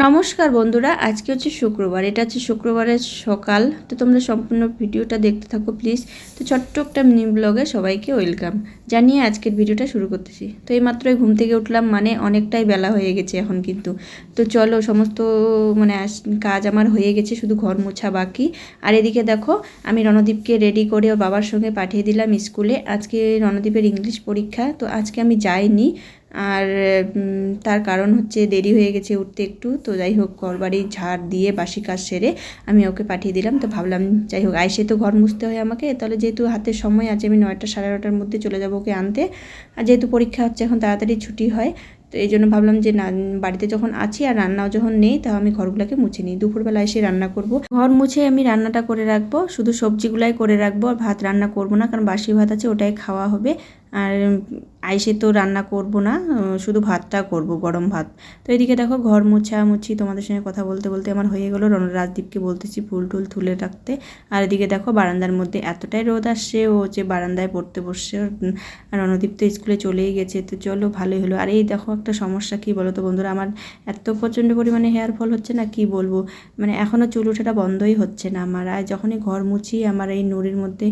নমস্কার বন্ধুরা, আজকে হচ্ছে শুক্রবার, এটা হচ্ছে শুক্রবারের সকাল, তো তোমরা সম্পূর্ণ ভিডিওটা দেখতে থাকো প্লিজ তো ছোট্ট একটা মিনি ব্লগে সবাইকে ওয়েলকাম জানিয়ে আজকের ভিডিওটা শুরু করতেছি। তো এই মাত্রই ঘুম থেকে উঠলাম মানে অনেকটাই বেলা হয়ে গেছে এখন কিন্তু। তো চলো, সমস্ত মানে কাজ আমার হয়ে গেছে, শুধু ঘর মোছা বাকি। আর এদিকে দেখো, আমি রণদীপকে রেডি করে ওর বাবার সঙ্গে পাঠিয়ে দিলাম স্কুলে আজকে রণদীপের ইংলিশ পরীক্ষা, তো আজকে আমি যাইনি। আর তার কারণ হচ্ছে দেরি হয়ে গেছে উঠতে একটু, তো যাই হোক ঘর ঘরবাড়ি ঝাড় দিয়ে বাসি কাজ সেরে আমি ওকে পাঠিয়ে দিলাম। তো ভাবলাম, যাই হোক, আইসে তো ঘর মুছতে হয় আমাকে, তাহলে যেহেতু হাতে সময় আছে, আমি নয়টা সাড়ে নটার মধ্যে চলে যাব ওকে আনতে। আর যেহেতু পরীক্ষা হচ্ছে, এখন তাড়াতাড়ি ছুটি হয়, তো এই জন্য ভাবলাম যে, না, বাড়িতে যখন আছি আর রান্নাও যখন নেই, তাও আমি ঘরগুলোকে মুছে নিই। দুপুরবেলা এসে রান্না করব। ঘর মুছে আমি রান্নাটা করে রাখব, শুধু সবজিগুলাই করে রাখব, আর ভাত রান্না করব না, কারণ বাসি ভাত আছে, ওটাই খাওয়া হবে। আর আইসে তো রান্না করব না শুধু ভাতটা করব, গরম ভাত। তো এদিকে দেখো ঘর মুছা মুছি তোমাদের সঙ্গে কথা বলতে বলতে আমার হয়ে গেলো রাজদীপকে বলতেছি ফুল টুল তুলে রাখতে। আর এদিকে দেখো বারান্দার মধ্যে এতটাই রোদ আসছে, ও যে বারান্দায় পড়তে বসছে আর রণদীপ তো স্কুলে চলেই গেছে, তো চলো ভালোই হলো। আর এই দেখো একটা সমস্যা, কী বলো তো বন্ধুরা? আমার এত প্রচণ্ড পরিমাণে হেয়ার ফল হচ্ছে না, কি বলব? মানে এখনও চুল ওঠাটা বন্ধই হচ্ছে না আমার। আর যখনই ঘর মুছি, আমার এই নুড়ির মধ্যে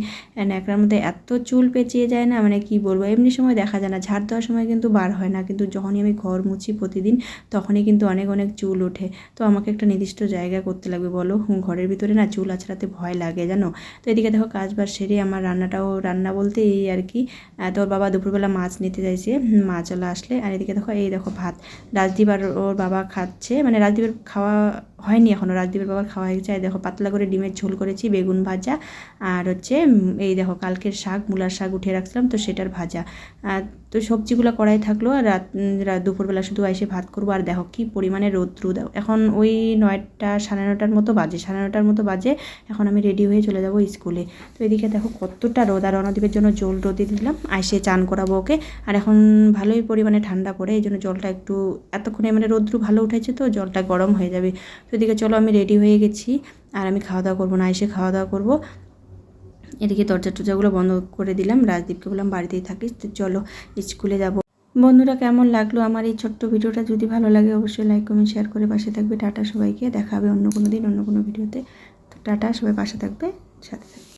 ন্যাকড়ার মধ্যে এত চুল পেঁচিয়ে যায় না মানে কি বলব? এমনি সময় দেখা যায় না। ঝাড় দেওয়ার সময় কিন্তু বার হয় না। কিন্তু যখনই আমি ঘর মুছি প্রতিদিন, তখনই কিন্তু অনেক অনেক চুল ওঠে। তো আমাকে একটা নির্দিষ্ট জায়গা করতে লাগবে। বলো ঘরের ভিতরে না চুল আছড়াতে ভয় লাগে, জানো? তো এদিকে দেখো কাজ বাজ সেরে আমার রান্নাটাও, রান্না বলতে এই আর কি। তোর বাবা দুপুরবেলা মাছ নিতে চাইছে। মাছওয়ালা আসলে। আর এদিকে দেখো, এই দেখো ভাত। রাজদীপ আর ওর বাবা খাচ্ছে। মানে রাজদীপের খাওয়া হয়নি এখনও রাজদীপের বাবার খাওয়া হয়ে গেছে। দেখো, পাতলা করে ডিমের ঝোল করেছি, বেগুন ভাজা, আর হচ্ছে এই দেখো, কালকের শাক, মূলার শাক উঠিয়ে রাখছিলাম, তো সেটার ভাজা। আর তো সবজিগুলো কড়াই থাকল আর রাত দুপুরবেলা শুধু এসে ভাত করব আর দেখো কি পরিমাণে রোদ রোদ এখন ওই নয়টা সাড়ে নটার মতো বাজে, সাড়ে নটার মতো বাজে, এখন আমি রেডি হয়ে চলে যাব স্কুলে। তো এদিকে দেখো কতটা রোদ আর রণদীপের জন্য জল রোদে দিলাম, আইসে চান করাবো ওকে। আর এখন ভালোই পরিমাণে ঠান্ডা পড়ে, এই জন্য জলটা একটু, এতক্ষণে মানে রোদ্রু ভালো উঠেছে তো জলটা গরম হয়ে যাবে। তো এদিকে চলো আমি রেডি হয়ে গেছি, আর আমি খাওয়া দাওয়া করব না এসে খাওয়া দাওয়া করব। এদিকে দরজা টরজাগুলো বন্ধ করে দিলাম। রাজদীপকে বললাম, বাড়িতেই থাকিস, তো চলো স্কুলে যাব। বন্ধুরা, কেমন লাগল আমার এই ছোট্ট ভিডিওটা? যদি ভালো লাগে, অবশ্যই লাইক কমেন্ট শেয়ার করে পাশে থাকবে। টাটা সবাইকে, দেখা হবে অন্য কোনো দিন, অন্য কোনো ভিডিওতে। তো টাটা, সবাই পাশে থাকবে, সাথে থাকবে।